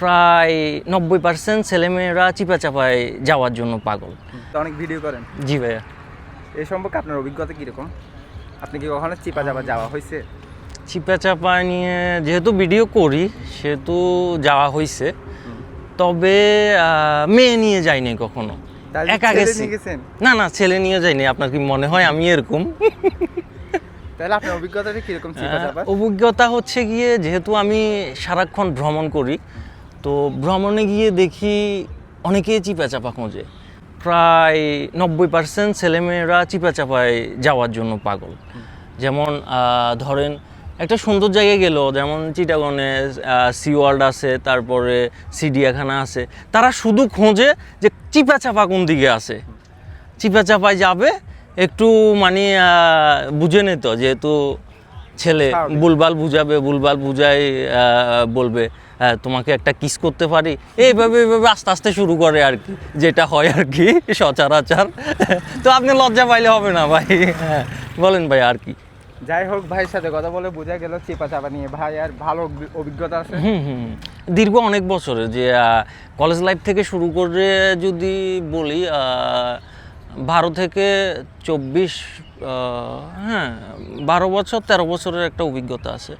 প্রায় নব্বই পার্সেন্ট ছেলেমেয়েরা চিপা চাপায় যাওয়ার জন্য পাগল। অনেক ভিডিও করেন? জি ভাইয়া। এই সম্পর্কে আপনার অভিজ্ঞতা কীরকম? আপনি কি কখনো চিপা চাপা যাওয়া হয়েছে? চিপা চাপা নিয়ে যেহেতু ভিডিও করি সেহেতু যাওয়া হয়েছে। তবে মেয়ে নিয়ে যাইনি কখনো। একা গেছি। না না ছেলে নিয়ে যাইনি। আপনার কি মনে হয় আমি এরকম? তাহলে আপনার অভিজ্ঞতাটা কীরকম চিপা চাপা আহ, অভিজ্ঞতা হচ্ছে গিয়ে যেহেতু আমি সারাক্ষণ ভ্রমণ করি তো ভ্রমণে গিয়ে দেখি অনেকেই চিপা চাপা খোঁজে। প্রায় নব্বই পার্সেন্ট ছেলেমেয়েরা চিপা চাপায় যাওয়ার জন্য পাগল। যেমন ধরেন একটা সুন্দর জায়গায় গেল যেমন চিটাগনে সি ওয়ার্ল্ড আছে তারপরে সিডিয়াখানা আছে। তারা শুধু খোঁজে যে চিপা চাপা কোন দিকে আছে। চিপা চাপায় যাবে একটু মানে বুঝে নিত যেহেতু ছেলে বুলবাল বুঝাবে বুলবাল বুঝাই বলবে। তোমাকে একটা কিস করতে পারি। এইভাবে এইভাবে আস্তে আস্তে শুরু করে আর কি যেটা হয় আর কি সচরাচর। তো আপনি লজ্জা পাইলে হবে না ভাই। হ্যাঁ, বলেন ভাই আর কি। যাই হোক ভাইয়ের সাথে কথা বলে বোঝা গেল চেপা চাপা নিয়ে। ভাই আর ভালো অভিজ্ঞতা আছে? হুম হুম দীর্ঘ অনেক বছরে যে কলেজ লাইফ থেকে শুরু করে যদি বলি বারো থেকে চব্বিশ হ্যাঁ বারো বছর তেরো বছরের একটা অভিজ্ঞতা আছে।